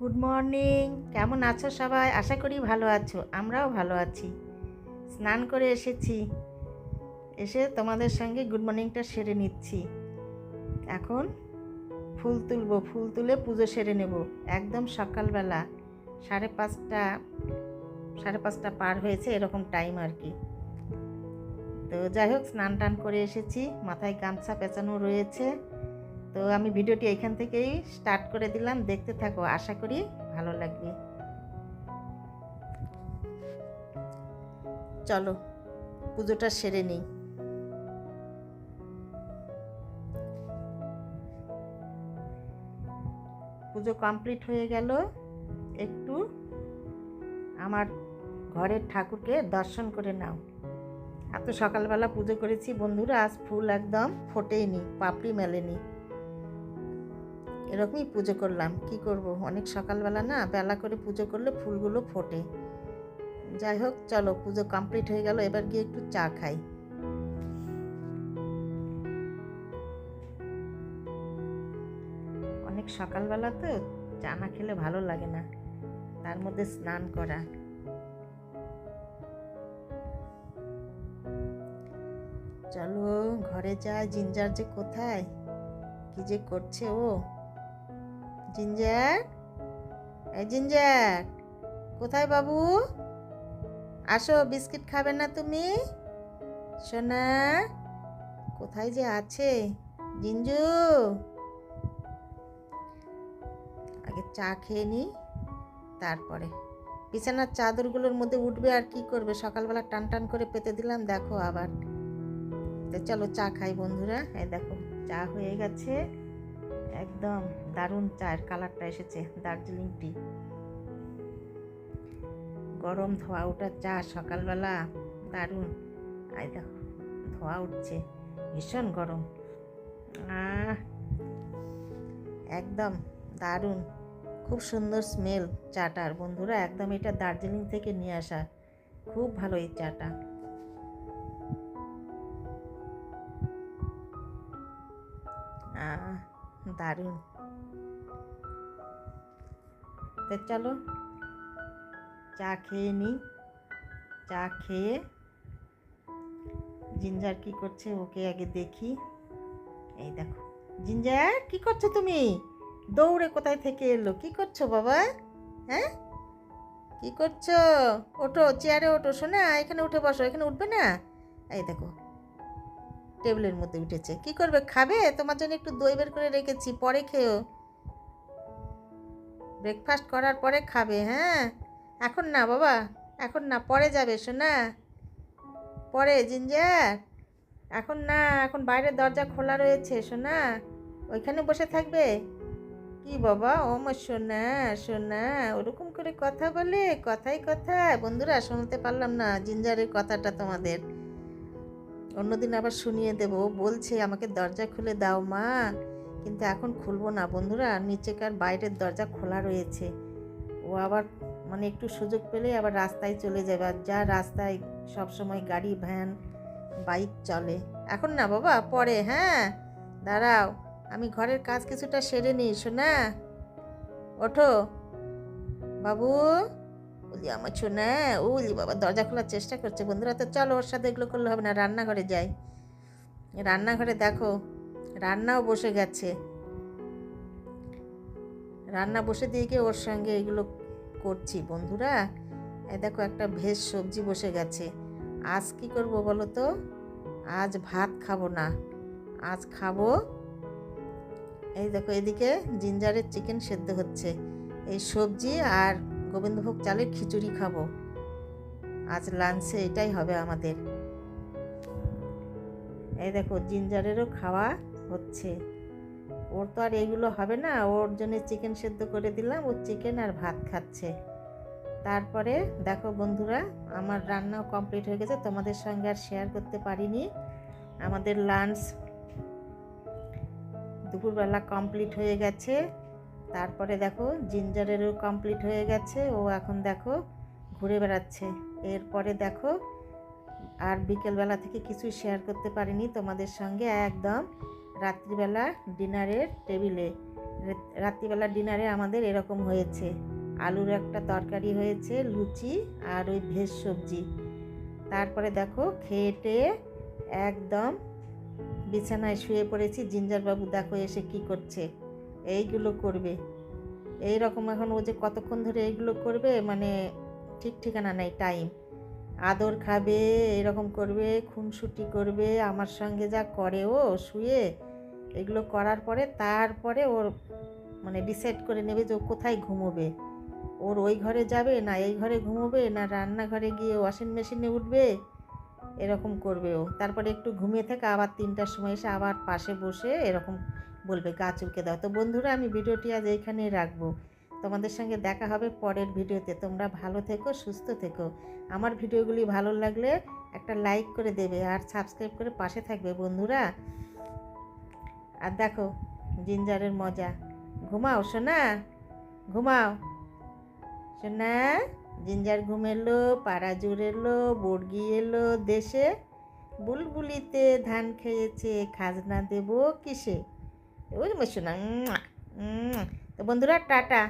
Good morning কেমন আছো সবাই? আশা করি ভালো আছো। আমরাও ভালো আছি। স্নান করে এসেছি। এসে তোমাদের সঙ্গে গুড মর্নিংটা সেরে নিচ্ছি। এখন ফুল তুলবো। ফুল তুলে পুজো সেরে নেব। একদম সকালবেলা সাড়ে পাঁচটা সাড়ে পাঁচটা পার হয়েছে এরকম টাইম আর কি তো যাই হোক স্নান টান করে এসেছি। মাথায় গামছা পেঁচানো রয়েছে। তো আমি ভিডিওটি এখান থেকেই স্টার্ট করে দিলাম। দেখতে থাকো, আশা করি ভালো লাগবে। চলো, পুজোটা সেরে নিই। পুজো কমপ্লিট হয়ে গেল। একটু আমার ঘরের ঠাকুরকে দর্শন করে নাও। এত সকালবেলা পুজো করেছি বন্ধুরা, আজ ফুল একদম ফোটেইনি পাপড়ি মেলেনি। এরকমই পুজো করলাম। কি করব? অনেক সকালবেলা না বেলা করে পুজো করলে ফুলগুলো ফোটে। যাই হোক, চলো পুজো কমপ্লিট হয়ে গেল, এবার গিয়ে একটু চা খাই। অনেক সকালবেলা তো, চা না খেলে ভালো লাগে না। তার মধ্যে স্নান করা। চলো, ঘরে যা জিঞ্জার যে কোথায়? কি যে করছে ও? জিঞ্জার? এই জিঞ্জার, কোথায় বাবু? আসো, বিস্কিট খাবে না তুমি? সোনা, কোথায় যে আছে? জিঞ্জু? আগে চা খেয়ে নি, তারপরে। বিছানার চাদরগুলোর মধ্যে উঠবে আর কি করবে? সকালবেলা টান টান করে পেতে দিলাম, দেখো আবার। চলো চা খাই বন্ধুরা। এই দেখো, চা হয়ে গেছে। একদম দারুণ চায়ের কালারটা এসেছে, দার্জিলিং টি। গরম ধোয়া ওঠা চা সকালবেলা, দারুণ। আই দেখো ধোয়া উঠছে, ভীষণ গরম। একদম দারুণ, খুব সুন্দর স্মেল চাটার। বন্ধুরা, একদম এটা দার্জিলিং থেকে নিয়ে আসা। খুব ভালো এই চাটা। দারুণ। তো চলো, চা খেয়ে নিই চা খেয়ে জিঞ্জার কি করছে ওকে আগে দেখি। এই দেখো, জিঞ্জার কি করছ তুমি? দৌড়ে কোথায় থেকে এলো? কি করছ বাবা? হ্যাঁ? কি করছ? ওঠো, চেয়ারে ওঠো শোনা এখানে উঠে বসো, এখানে উঠবে না? এই দেখো টেবিলের মধ্যে উঠেছে। কি করবে? খাবে? তোমার জন্য একটু দই বের করে রেখেছি, পরে খেও ব্রেকফাস্ট করার পরে খাবে হ্যাঁ? এখন না, বাবা। এখন না, পরে যাবে শোনা পরে, জিঞ্জার। এখন না, এখন বাইরের দরজা খোলা রয়েছে শোনা ওইখানে বসে থাকবে? কি বাবা? ও আমার সোনা সোনা, ওরকম করে কথা বলে কথাই কথা বন্ধুরা, শুনতে পারলাম না জিঞ্জারের কথাটা তোমাদের। অন্যদিন আবার শুনিয়ে দেবো। বলছে, আমাকে দরজা খুলে দাও মা। কিন্তু এখন খুলবো না বন্ধুরা, নিচেকার বাইরের দরজা খোলা রয়েছে। ও আবার মানে একটু সুযোগ পেলেই আবার রাস্তায় চলে যাবে। আর যা রাস্তায় সব সময় গাড়ি, ভ্যান, বাইক চলে। এখন না বাবা, পরে হ্যাঁ? দাঁড়াও, আমি ঘরের কাজ কিছুটা সেরে নিই শোনা ওঠো। বাবু? বলি, আমার শোনা ওলি বাবা দরজা খোলার চেষ্টা করছে। বন্ধুরা, তো চলো ওর সাথে এগুলো করলে হবে না, রান্নাঘরে যাই। রান্নাঘরে দেখো, রান্নাও বসে গেছে। রান্না বসে দিয়ে গিয়ে ওর সঙ্গে এগুলো করছি। বন্ধুরা দেখো একটা ভেজ সবজি বসে গেছে। আজ কি করব বলো তো? আজ ভাত খাব না। আজ খাব, এই দেখো এদিকে জিঞ্জারের চিকেন সেদ্ধ হচ্ছে। এই সবজি আর গোবিন্দভোগ চালের খিচুড়ি খাব। আজ লাঞ্চে এটাই হবে আমাদের। এই দেখো, জিঞ্জারেরও খাওয়া হচ্ছে। ওর তো আর এইগুলো হবে না, ওর জন্য চিকেন সেদ্ধ করে দিলাম, ও চিকেন আর ভাত খাচ্ছে। তারপরে দেখো বন্ধুরা, আমার রান্নাও কমপ্লিট হয়ে গেছে, তোমাদের সঙ্গে আর শেয়ার করতে পারিনি। আমাদের লাঞ্চ দুপুরবেলা কমপ্লিট হয়ে গেছে। তারপরে দেখো, জিঞ্জারেরও কমপ্লিট হয়ে গেছে। ও এখন দেখো, ঘুরে বেড়াচ্ছে। এরপরে দেখো, আর বিকেলবেলা থেকে কিছুই শেয়ার করতে পারিনি তোমাদের সঙ্গে। একদম রাত্রিবেলা ডিনারের টেবিলে। রাত্রিবেলা ডিনারে আমাদের এরকম হয়েছে। আলুর একটা তরকারি হয়েছে, লুচি আর ওই ভেজ সবজি। তারপরে দেখো খেয়ে টেয়ে একদম বিছানায় শুয়ে পড়েছি। জিঞ্জারবাবু দেখো এসে কি করছে। এইগুলো করবে। এই রকম এখন ও যে কতক্ষণ ধরে এইগুলো করবে মানে ঠিক ঠিকানা নেই টাইম আদর খাবে, এরকম করবে, খুনসুটি করবে, আমার সঙ্গে যা করে ও শুয়ে, এগুলো করার পরে তারপরে ওর মানে ডিসাইড করে নেবে যে ও কোথায় ঘুমোবে। ওর ওই ঘরে যাবে না এই ঘরে ঘুমোবে না রান্নাঘরে গিয়ে ওয়াশিং মেশিনে উঠবে, এরকম করবে ও। তারপরে একটু ঘুমিয়ে থেকে, আবার তিনটার সময় এসে আবার পাশে বসে এরকম বলবে, গা চুলকে দাও। তো বন্ধুরা, আমি ভিডিওটি আজ এইখানেই রাখব। তোমাদের সঙ্গে দেখা হবে পরের ভিডিওতে। তোমরা ভালো থেকো, সুস্থ থেকো। আমার ভিডিওগুলি ভালো লাগলে একটা লাইক করে দেবে আর সাবস্ক্রাইব করে পাশে থাকবে বন্ধুরা। আর দেখো, জিঞ্জারের মজা। ঘুমাও শোনা ঘুমাও। শোনা জিঞ্জার ঘুমেলো পাড়া জুড় এলো বর্গি এলো দেশে। বুলবুলিতে ধান খেয়েছে, খাজনা দেবো কিসে? ওই উম। তো বন্ধুরা টাটা